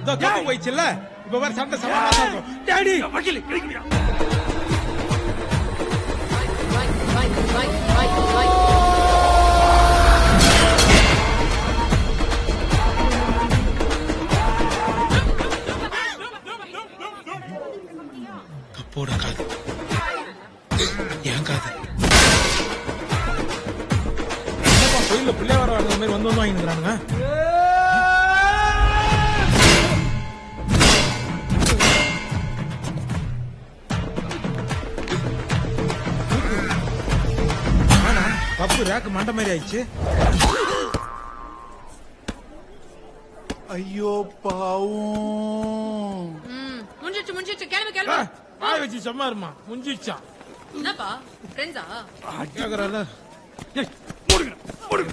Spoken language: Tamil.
இதோ தோத்து போயிடுச்சுல்ல இப்ப வேற சண்டை சமாதானம் இருக்கும். டேடி! வக்கீல் கிடைக்கலையா கப்போட காது என் காது? கோயில்ல பிள்ளை வர வர மாதிரி வந்து வந்து வாங்கிக்கிறானுங்க கப்பு ரேக்கு மண்டை மாதிரி ஆயிடுச்சு. ஐயோ பாவம். முடிஞ்சிச்சு முடிஞ்சிச்சு கிளம்பு கிளம்பு. வாய் வச்சு சும்மா இருமா. முஞ்சிச்சான் என்னப்பா ஃப்ரெண்ட்ஸா கேக்குறால ஏய், மூடுங்க மூடுங்க